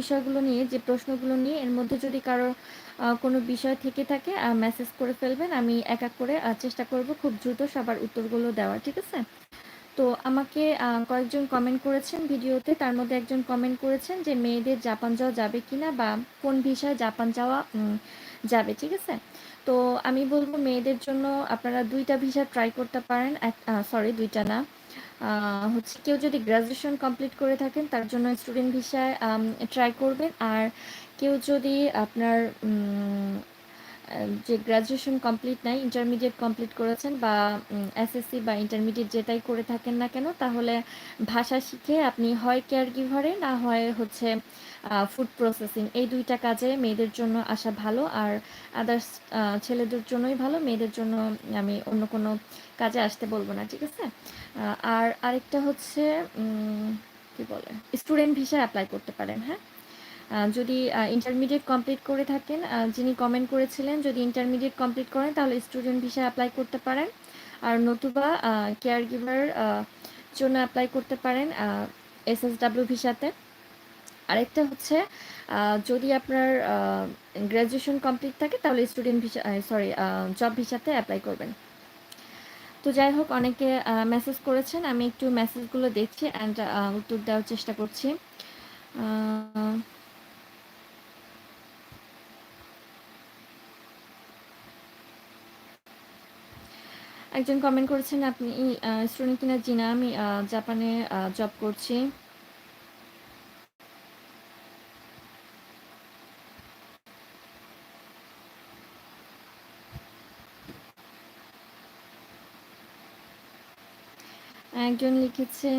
বিষয়গুলো নিয়ে, যে প্রশ্নগুলো নিয়ে, এর মধ্যে যদি কারও কোনো বিষয় থেকে থাকে মেসেজ করে ফেলবেন। আমি এক এক করে চেষ্টা করব খুব দ্রুত সবার উত্তরগুলো দেওয়ার, ঠিক আছে? তো আমাকে কয়েকজন কমেন্ট করেছেন ভিডিওতে। তার মধ্যে একজন কমেন্ট করেছেন যে মেয়েদের জাপান যাওয়া যাবে কিনা বা কোন ভিসায় জাপান যাওয়া যাবে, ঠিক আছে? তো আমি বলব মেয়েদের জন্য আপনারা দুইটা ভিসা ট্রাই করতে পারেন। সরি দুইটা না। হচ্ছে কেউ যদি গ্র্যাজুয়েশন কমপ্লিট করে থাকেন, তার জন্য স্টুডেন্ট ভিসায় ট্রাই করবেন। আর কেউ যদি আপনার যে গ্র্যাজুয়েশন কমপ্লিট নাই ইন্টারমিডিয়েট কমপ্লিট করেছেন বা এসএসসি বা ইন্টারমিডিয়েট যেটাই করে থাকেন না কেন, তাহলে ভাষা শিখে আপনি হয় কেয়ার গিভারে না হয় হচ্ছে ফুড প্রসেসিং এই দুইটা কাজে মেয়েদের জন্য আসা ভালো আর আদার্স ছেলেদের জন্যই ভালো। মেয়েদের জন্য আমি অন্য কোনো কাজে আসতে বলব না, ঠিক আছে? আর আরেকটা হচ্ছে কি বলে? স্টুডেন্ট ভিসা অ্যাপ্লাই করতে পারেন হ্যাঁ? যদি ইন্টারমিডিয়েট কমপ্লিট করে থাকেন যিনি কমেন্ট করেছিলেন, যদি ইন্টারমিডিয়েট কমপ্লিট করেন, তাহলে স্টুডেন্ট ভিসা অ্যাপ্লাই করতে পারেন। আর নতুবা কেয়ার গিভার জন্য অ্যাপ্লাই করতে পারেন এস এস ডাব্লিউ ভিসাতে আরেকটা হচ্ছে যদি আপনার গ্র্যাজুয়েশন কমপ্লিট থাকে তাহলে স্টুডেন্ট ভিসা সরি জব ভিসাতে অ্যাপ্লাই করবেন। তো যাই হোক, অনেকে মেসেজ করেছেন, আমি একটু মেসেজগুলো দেখছি অ্যান্ড উত্তর দেওয়ার চেষ্টা করছি। একজন কমেন্ট করেছেন, আপনি স্টুডেন্ট কিনা জিনা, আমি জাপানে জব করছি। একজন লিখেছে।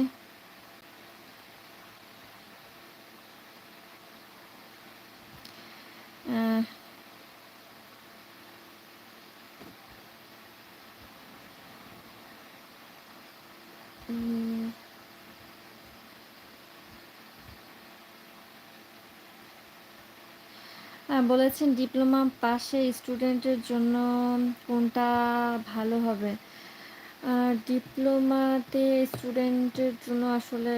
বলেছেন ডিপ্লোমা পাশে স্টুডেন্টের জন্য কোনটা ভালো হবে? ডিপ্লোমাতে স্টুডেন্টের জন্য আসলে,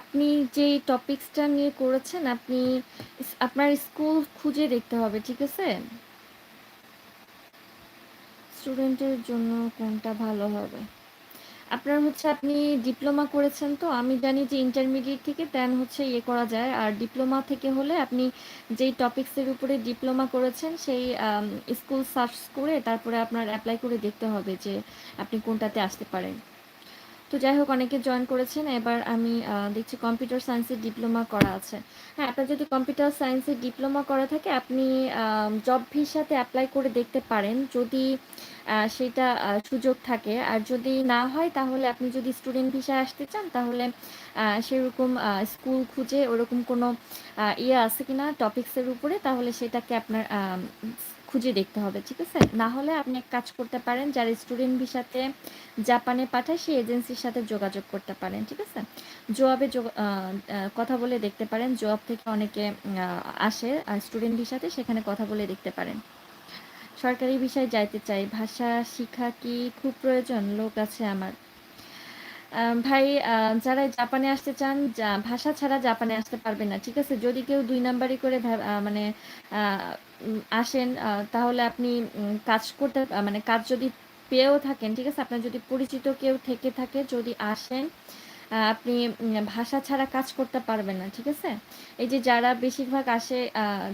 আপনি যে টপিক্সটা নিয়ে করেছেন, আপনি আপনার স্কুল খুঁজে দেখতে হবে, ঠিক আছে? স্টুডেন্টের জন্য কোনটা ভালো হবে? আপনার হচ্ছে আপনি ডিপ্লোমা করেছেন তো, আমি জানি যে ইন্টারমিডিয়েট থেকে দেন হচ্ছে ইয়ে করা যায়। আর ডিপ্লোমা থেকে হলে আপনি যেই টপিক্সের উপরে ডিপ্লোমা করেছেন, সেই স্কুল সার্চ করে তারপরে আপনার অ্যাপ্লাই করে দেখতে হবে যে আপনি কোনটাতে আসতে পারেন। তো যাই হোক অনেকে জয়েন করেছেন। এবার আমি দেখছি কম্পিউটার সায়েন্সের ডিপ্লোমা করা আছে। হ্যাঁ আপনার যদি কম্পিউটার সায়েন্সের ডিপ্লোমা করা থাকে, আপনি জব ভিসাতে অ্যাপ্লাই করে দেখতে পারেন। যদি সেটা সুযোগ থাকে। আর যদি না হয়, তাহলে আপনি যদি স্টুডেন্ট ভিসায় আসতে চান, তাহলে সেরকম স্কুল খুঁজে ওরকম কোনো ইয়ে আছে কিনা টপিক্সের উপরে, তাহলে সেটাকে আপনার খুঁজে দেখতে হবে, ঠিক আছে? না হলে আপনি এক কাজ করতে পারেন, যার স্টুডেন্ট ভিসাতে জাপানে পাঠায়, সেই এজেন্সির সাথে যোগাযোগ করতে পারেন, ঠিক আছে? জবাবে কথা বলে দেখতে পারেন, জবাব থেকে অনেকে আসে স্টুডেন্ট ভিসাতে সেখানে কথা বলে দেখতে পারেন। সরকারি বিষয়ে যাইতে চাই, ভাষা, শিক্ষা কি খুব প্রয়োজন? লোক আছে আমার। ভাই যারা জাপানে আসতে চান ভাষা ছাড়া জাপানে আসতে পারবে না, ঠিক আছে? যদি কেউ দুই নাম্বারই করে মানে আসেন তাহলে আপনি কাজ করতে মানে কাজ যদি পেয়েও থাকেন, ঠিক আছে? আপনার যদি পরিচিত কেউ থেকে থাকে, যদি আসেন আপনি ভাষা ছাড়া কাজ করতে পারবেন না, ঠিক আছে? এই যে যারা বেশিরভাগ আসে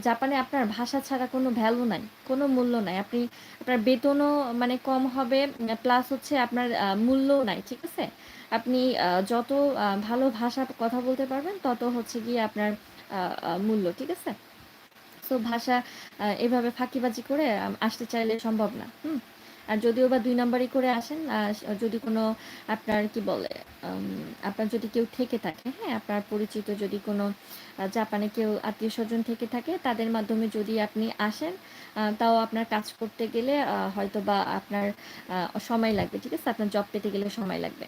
জাপানে আপনার ভাষা ছাড়া কোনো ভ্যালু নাই, কোনো মূল্য নাই। আপনি, আপনার বেতনও মানে কম হবে প্লাস হচ্ছে আপনার মূল্য নাই, ঠিক আছে? আপনি যত ভালো ভাষা কথা বলতে পারবেন, তত হচ্ছে গিয়ে আপনার মূল্য, ঠিক আছে? তো ভাষা এভাবে ফাঁকিবাজি করে আসতে চাইলে সম্ভব না, হুম? আর যদিও বা দুই নাম্বারই করে আসেন যদি কোনো আপনার কি বলে আপনার যদি কেউ থেকে থাকে হ্যাঁ আপনার পরিচিত যদি কোনো জাপানে কেউ আত্মীয় স্বজন থেকে থাকে, তাদের মাধ্যমে যদি আপনি আসেন তাও আপনার কাজ করতে গেলে হয়তো বা আপনার সময় লাগবে, ঠিক আছে? আপনার জব পেতে গেলে সময় লাগবে।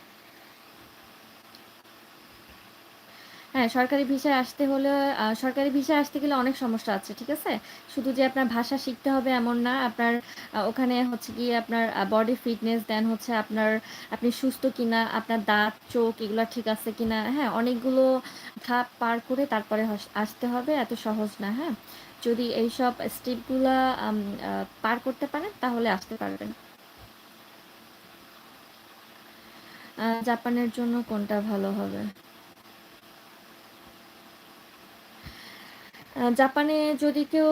হ্যাঁ, সরকারি ভিসায় আসতে হলে সরকারি ভিসায় আসতে গেলে অনেক সমস্যা আছে। ঠিক আছে? শুধু যে আপনার ভাষা শিখতে হবে এমন না। আপনার ওখানে হচ্ছে গিয়ে আপনার বডি ফিটনেস দেন হচ্ছে আপনার আপনি সুস্থ কিনা, আপনার দাঁত, চোখ এগুলা ঠিক আছে কিনা, হ্যাঁ? অনেকগুলো ধাপ পার করে তারপরে আসতে হবে। এত সহজ না, হ্যাঁ? যদি এইসব স্টেপগুলা পার করতে পারেন তাহলে আসতে পারবেন। জাপানের জন্য কোনটা ভালো হবে? জাপানে যদি কেউ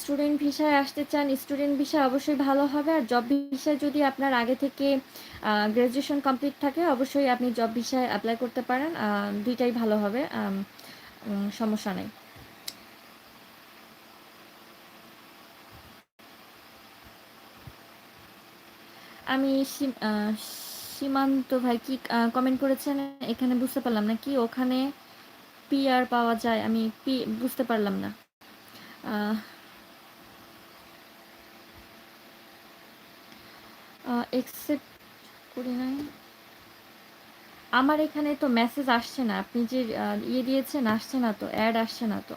স্টুডেন্ট ভিসায় আসতে চান, স্টুডেন্ট ভিসা অবশ্যই ভালো হবে। আর জব ভিসায় যদি আপনার আগে থেকে গ্র্যাজুয়েশন কমপ্লিট থাকে, অবশ্যই আপনি জব ভিসায় অ্যাপ্লাই করতে পারেন। দুইটাই ভালো হবে। সমস্যা নেই আমি সীমান্ত ভাই কি কমেন্ট করেছেন এখানে বুঝতে পারলাম না। কি ওখানে পিআর পাওয়া যায়? আমি পি বুঝতে পারলাম না। করি নাই। আমার এখানে তো মেসেজ আসছে না। আপনি যে ইয়ে দিয়েছেন আসছে না তো, এড আসছে না তো।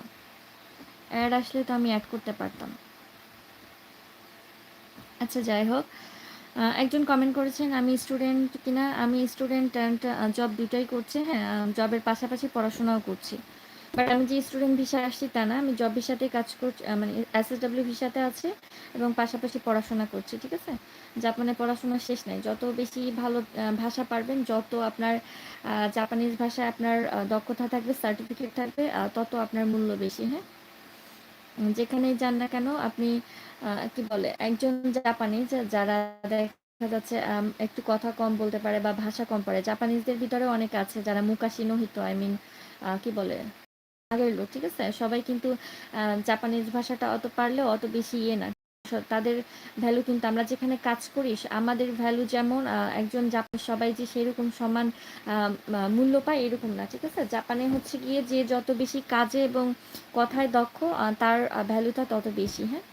এড আসলে তো আমি এড করতে পারতাম। আচ্ছা যাই হোক। একজন কমেন্ট করেছেন আমি স্টুডেন্ট কিনা? আমি স্টুডেন্ট অ্যান্ড জব দুটাই করছি। হ্যাঁ, জবের পাশাপাশি পড়াশোনাও করছি। বাট আমি যে স্টুডেন্ট ভিসায় আসছি তা না। আমি জব ভিসাতেই কাজ করছি মানে এসএসডব্লিউ ভিসাতে আছে এবং পাশাপাশি পড়াশোনা করছি। ঠিক আছে? জাপানে পড়াশোনা শেষ নাই। যত বেশি ভালো ভাষা পারবেন, যত আপনার জাপানিজ ভাষায় আপনার দক্ষতা থাকবে, সার্টিফিকেট থাকবে, তত আপনার মূল্য বেশি, হ্যাঁ? যেখানেই যান না কেন আপনি কি বলে একজন জাপানিজ যারা দেখা যাচ্ছে একটু কথা কম বলতে পারে বা ভাষা কম পারে। জাপানিজদের ভিতরে অনেক আছে যারা মুকাশি নহিত হিতো আই মিন কি বলে আগের লোক, ঠিক আছে? সবাই কিন্তু জাপানিজ ভাষাটা অত পারলেও অত বেশি ইয়ে না। তাদের ভ্যালু কিন্তু আমরা যেখানে কাজ করি আমাদের ভ্যালু যেমন একজন জাপানি সবাই যে সেরকম সমান মূল্য পায় এরকম না। ঠিক আছে? জাপানে হচ্ছে গিয়ে যে যত বেশি কাজে এবং কথায় দক্ষ তার ভ্যালুটা তত বেশি, হ্যাঁ?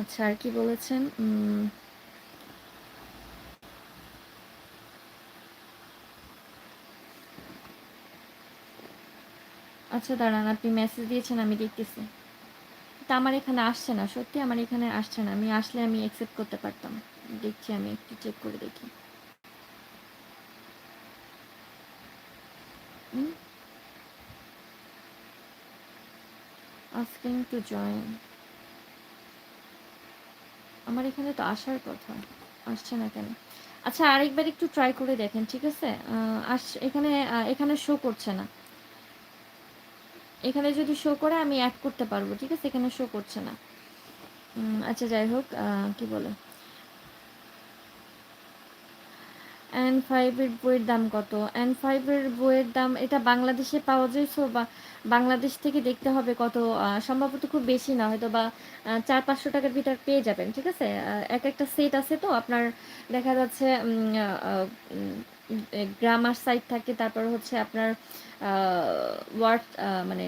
আচ্ছা আর কি বলেছেন? আচ্ছা দাঁড়ান আপনি মেসেজ দিয়েছেন আমি দেখতেছি। তা আমার এখানে আসছে না। সত্যি আমার এখানে আসছে না। আমি আসলে আমি অ্যাকসেপ্ট করতে পারতাম। দেখছি আমি একটু চেক করে দেখি। asking to join আমার এখানে তো আসার কথা। আসছে না কেন? আচ্ছা আরেকবার একটু ট্রাই করে দেখেন, ঠিক আছে? আস এখানে এখানে শো করছে না। এখানে যদি শো করে, আমি অ্যাড করতে পারব। ঠিক আছে? এখানে শো করছে না। আচ্ছা যাই হোক কি বলে? N5 ফাইভের বইয়ের দাম কত? N5 ফাইভের বইয়ের দাম, এটা বাংলাদেশে পাওয়া যায় সো বাংলাদেশ থেকে দেখতে হবে কত সম্ভবত খুব বেশি না, হয়তো বা চার পাঁচশো টাকার ভিতর পেয়ে যাবেন। ঠিক আছে? এক একটা সেট আছে তো, আপনার দেখা যাচ্ছে গ্রামার সাইড থাকে তারপর হচ্ছে আপনার ওয়ার্ড মানে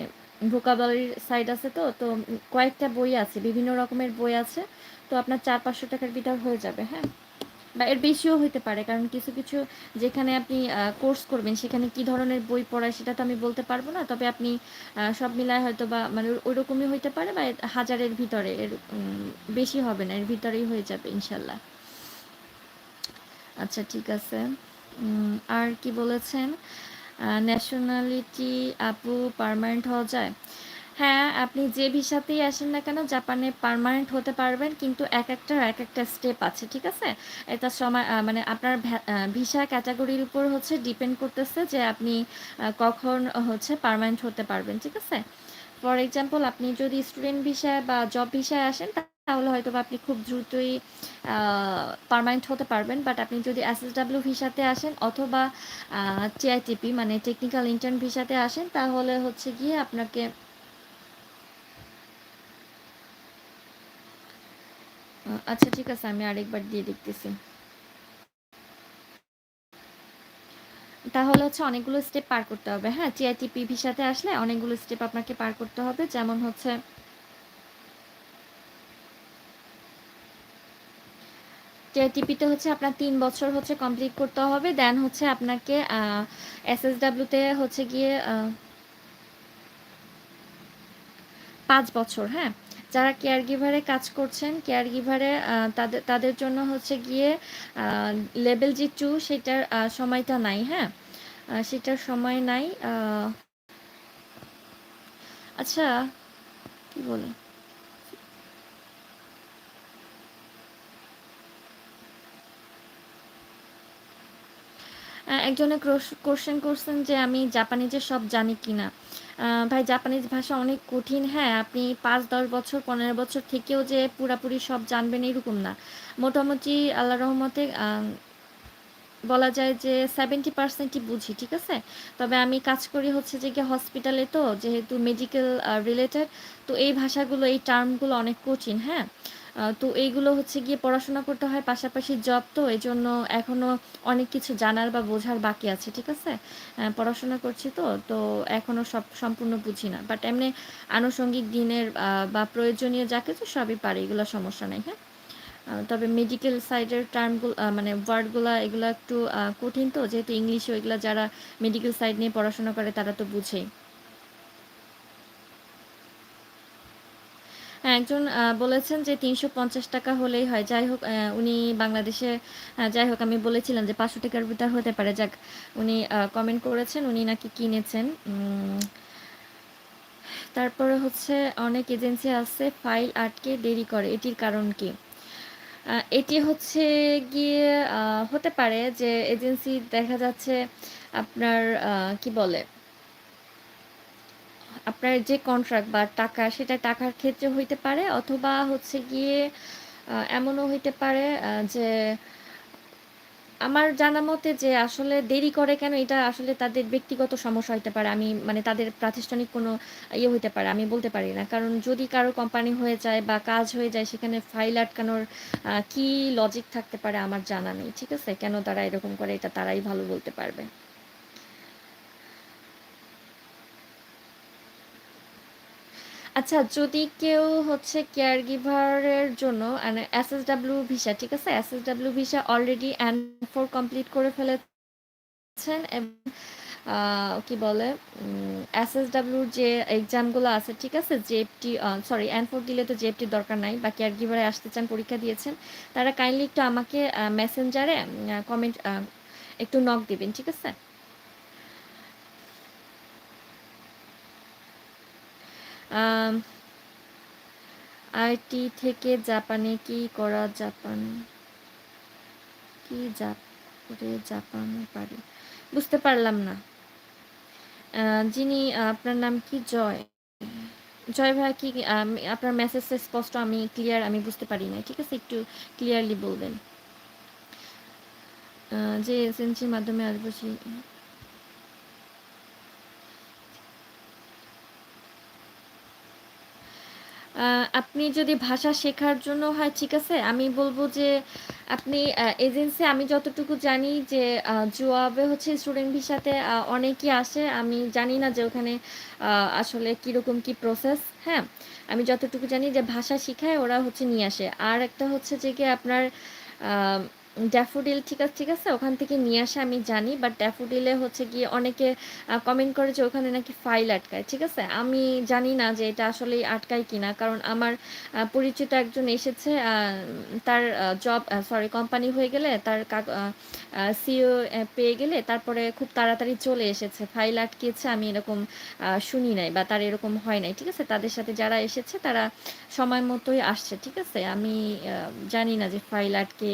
ভোকাবুলারি সাইড আছে তো, তো কয়েকটা বই আছে। বিভিন্ন রকমের বই আছে। তো আপনার চার পাঁচশো টাকার ভিতর হয়ে যাবে, হ্যাঁ? বা এর বেশিও হইতে পারে। কারণ কিছু, কিছু যেখানে আপনি কোর্স করবেন সেখানে কি ধরনের বই পড়ায় সেটা তো আমি বলতে পারব না। তবে আপনি সব মিলায় হয়তো বা মানে ওইরকমই হইতে পারে বা হাজারের ভিতরে এর বেশি হবে না। এর ভিতরেই হয়ে যাবে ইনশাল্লাহ। আচ্ছা ঠিক আছে। আর কি বলেছেন? ন্যাশনালিটি আপু পার্মানেন্ট হওয়া যায়? হ্যাঁ, আপনি যে ভিসাতেই আসেন না কেন জাপানে পার্মানেন্ট হতে পারবেন। কিন্তু এক একটার এক একটা স্টেপ আছে। ঠিক আছে? এটা সময় মানে আপনার ভিসা ক্যাটাগরির উপর হচ্ছে ডিপেন্ড করতেছে যে আপনি কখন হচ্ছে পার্মানেন্ট হতে পারবেন। ঠিক আছে? ফর এক্সাম্পল আপনি যদি স্টুডেন্ট ভিসায় বা জব ভিসায় আসেন তাহলে হয়তোবা আপনি খুব দ্রুতই পার্মানেন্ট হতে পারবেন। বাট আপনি যদি এসএসডব্লিউ ভিসাতে আসেন অথবা টিআইটিপি মানে টেকনিক্যাল ইন্টার্ন ভিসাতে আসেন, তাহলে হচ্ছে গিয়ে আপনাকে আচ্ছা ঠিক আছে, আমি আরেকবার দিয়ে দেখতেছি। তাহলে হচ্ছে অনেকগুলো স্টেপ পার করতে হবে। হ্যাঁ? টিআইটিপি ভিসাতে আসলে অনেকগুলো স্টেপ আপনাকে পার করতে হবে। যেমন হচ্ছে টিআইটিপিতে হচ্ছে আপনার তিন বছর হচ্ছে কমপ্লিট করতে হবে দেন হচ্ছে আপনাকে এসএসডাব্লিউতে হচ্ছে গিয়ে পাঁচ বছর হ্যাঁ? যারা কেয়ার গিভারে কাজ করছেন কেয়ার গিভারে তাদের তাদের জন্য হচ্ছে গিয়ে লেভেল জি টু সেটার সময়টা নাই হ্যাঁ? সেটার সময় নাই আচ্ছা কি বলে একজনে কোশ্চেন করছেন যে আমি জাপানিজে সব জানি কিনা। ভাই, জাপানিজ ভাষা অনেক কঠিন। হ্যাঁ আপনি পাঁচ, দশ বছর, পনেরো বছর থেকেও যে পুরাপুরি সব জানবেন এরকম না। মোটামুটি আল্লাহ রহমতে বলা যায় যে সেভেন্টি পার্সেন্টই বুঝি, ঠিক আছে? তবে আমি কাজ করি হচ্ছে যে গিয়ে হসপিটালে তো, যেহেতু মেডিকেল রিলেটেড তো এই ভাষাগুলো, এই টার্মগুলো অনেক কঠিন হ্যাঁ? তো এইগুলো হচ্ছে গিয়ে পড়াশোনা করতে হয়, পাশাপাশি জব তো এই জন্য এখনও অনেক কিছু জানার বা বোঝার বাকি আছে, ঠিক আছে? পড়াশোনা করছি তো তো এখনও সব সম্পূর্ণ বুঝি না। বাট এমনি আনুষঙ্গিক দিনের বা প্রয়োজনীয় যা কিছু সবই পারে, এগুলো সমস্যা নেই হ্যাঁ? তবে মেডিকেল সাইডের টার্মগুলো মানে ওয়ার্ডগুলো এগুলো একটু কঠিন তো, যেহেতু ইংলিশে ওইগুলো যারা মেডিকেল সাইড নিয়ে পড়াশোনা করে, তারা তো বুঝেই। একজন বলেছেন যে তিনশো পঞ্চাশ টাকা হলেই হয়। যাই হোক উনি বাংলাদেশে যাই হোক, আমি বলেছিলাম যে পাঁচশো টাকার ভিতর হতে পারে। যাক, উনি কমেন্ট করেছেন, উনি নাকি কিনেছেন। তারপরে হচ্ছে অনেক এজেন্সি আছে, ফাইল আটকে দেরি করে। এটির কারণ কি? এটি হচ্ছে গিয়ে হতে পারে যে এজেন্সি দেখা যাচ্ছে আপনার কি বলে? আপনার যে কন্ট্রাক্ট বা টাকা, সেটা টাকার ক্ষেত্রে হইতে পারে অথবা হচ্ছে গিয়ে এমনও হইতে পারে যে আমার জানা মতে যে আসলে দেরি করে কেন এটা আসলে তাদের ব্যক্তিগত সমস্যা হইতে পারে। আমি মানে তাদের প্রাতিষ্ঠানিক কোনো ইয়ে হইতে পারে, আমি বলতে পারি না। কারণ যদি কারও কোম্পানি হয়ে যায় বা কাজ হয়ে যায়, সেখানে ফাইল আটকানোর কি লজিক থাকতে পারে আমার জানা নেই, ঠিক আছে? কেন তারা এরকম করে, এটা তারাই ভালো বলতে পারবে। আচ্ছা যদি কেউ হচ্ছে কেয়ার গিভারের জন্য মানে এসএসডাব্লিউ ভিসা ঠিক আছে? SSW visa already N four complete করে ফেলেছেন এবং কি বলে এসএসডাব্লিউর যে এক্সামগুলো আছে, ঠিক আছে? জেএফটি সরি অ্যান ফোর দিলে তো জেএফটির দরকার নাই বা কেয়ার গিভারে আসতে চান, পরীক্ষা দিয়েছেন, তারা কাইন্ডলি একটু আমাকে মেসেঞ্জারে কমেন্ট একটু নক দিবেন, ঠিক আছে? আইটি থেকে জাপানে কি করা জাপান? কি করে জাপানে পারি? বুঝতে পারলাম না। যিনি আপনার নাম কি? জয়। জয় ভাই, কি আপনার মেসেজটা স্পষ্ট, আমি ক্লিয়ার আমি বুঝতে পারি না ঠিক আছে? একটু ক্লিয়ারলি বলবেন। যে এসএনসির মাধ্যমে আসব আপনি যদি ভাষা শেখার জন্য হয়, ঠিক আছে, আমি বলব যে আপনি এজেন্সি আমি যতটুকু জানি যে জুয়াবে হচ্ছে স্টুডেন্ট ভিসাতে অনেকেই আসে। আমি জানি না যে ওখানে আসলে কীরকম কি প্রসেস হ্যাঁ? আমি যতটুকু জানি যে ভাষা শিখায় ওরা হচ্ছে নিয়ে আসে। আর একটা হচ্ছে যে কি আপনার ড্যাফোডিল ঠিক আছে ঠিক আছে, ওখান থেকে নিয়ে আসে, আমি জানি বাট ড্যাফোডিলে হচ্ছে গিয়ে অনেকে কমেন্ট করে যে ওখানে নাকি ফাইল আটকায়, ঠিক আছে? আমি জানি না যে এটা আসলেই আটকায় কিনা, কারণ আমার পরিচিত একজন এসেছে তার জব সরি কোম্পানি হয়ে গেলে, তার সিও পেয়ে গেলে, তারপরে খুব তাড়াতাড়ি চলে এসেছে ফাইল আটকেছে আমি এরকম শুনি নাই, বা তার এরকম হয় নাই, ঠিক আছে? তাদের সাথে যারা এসেছে, তারা সময় মতোই আসছে, ঠিক আছে? আমি জানি না যে ফাইল আটকে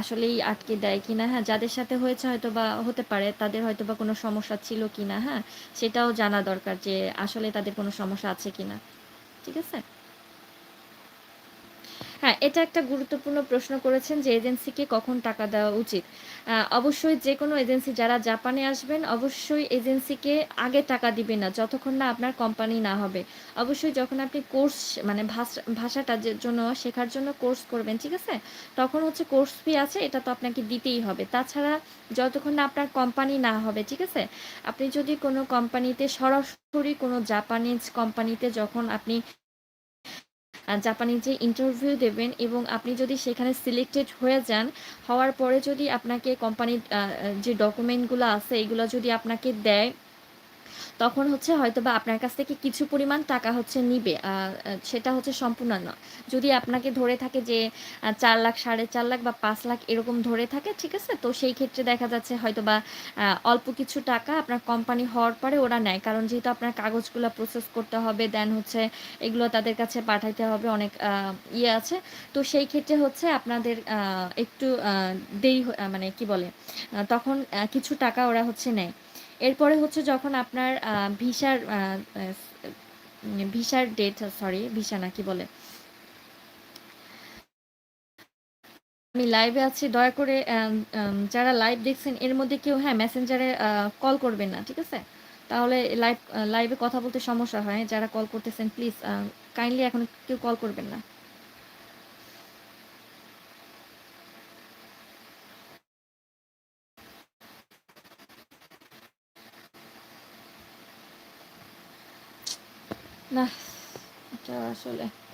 আসলেই আটকে দেয় কিনা হ্যাঁ যাদের সাথে হয়েছে হয়তো বা হতে পারে, তাদের হয়তো বা কোনো সমস্যা ছিল কিনা হ্যাঁ সেটাও জানা দরকার যে আসলে তাদের কোনো সমস্যা আছে কিনা, ঠিক আছে? হ্যাঁ এটা একটা গুরুত্বপূর্ণ প্রশ্ন করেছেন যে এজেন্সিকে কখন টাকা দেওয়া উচিত। অবশ্যই যে কোনো এজেন্সি, যারা জাপানে আসবেন, অবশ্যই এজেন্সিকে আগে টাকা দিবেন না, যতক্ষণ না আপনার কোম্পানি না হবে। অবশ্যই যখন আপনি কোর্স মানে ভাষাটা জন্য শেখার জন্য কোর্স করবেন, ঠিক আছে? তখন হচ্ছে কোর্স ফি আছে, এটা তো আপনাকে দিতেই হবে। তাছাড়া যতক্ষণ না আপনার কোম্পানি না হবে, ঠিক আছে? আপনি যদি কোনো কোম্পানিতে সরাসরি কোনো জাপানিজ কোম্পানিতে যখন আপনি জাপানি যে ইন্টারভিউ দেবেন এবং আপনি যদি সেখানে সিলেক্টেড হয়ে যান, হওয়ার পরে যদি আপনাকে কোম্পানির যে ডকুমেন্টগুলো আছে, এগুলো যদি আপনাকে দেয় তখন হচ্ছে হয়তো বা আপনার কাছ থেকে কিছু পরিমাণ টাকা হচ্ছে নিবে সেটা হচ্ছে সম্পূর্ণ নয়। যদি আপনাকে ধরে থাকে যে চার লাখ, সাড়ে চার লাখ বা পাঁচ লাখ এরকম ধরে থাকে, ঠিক আছে? তো সেই ক্ষেত্রে দেখা যাচ্ছে হয়তো বা অল্প কিছু টাকা আপনার কোম্পানি হওয়ার পরে ওরা নেয়। কারণ যেহেতু আপনার কাগজগুলো প্রসেস করতে হবে দেন হচ্ছে এগুলো তাদের কাছে পাঠাইতে হবে, অনেক ইয়ে আছে। তো সেই ক্ষেত্রে হচ্ছে আপনাদের একটু দেরি মানে কি বলে তখন কিছু টাকা ওরা হচ্ছে নেয়। এরপরে হচ্ছে যখন আপনার ভিসার ভিসার ডেট সরি ভিসা না, কি বলে? আমি লাইভে আছি, দয়া করে যারা লাইভ দেখছেন, এর মধ্যে কেউ হ্যাঁ মেসেঞ্জারে কল করবেন না, ঠিক আছে? তাহলে লাইভ লাইভে কথা বলতে সমস্যা হয়, যারা কল করতেছেন প্লিজ কাইন্ডলি এখন কেউ কল করবেন না। না এটা আসলে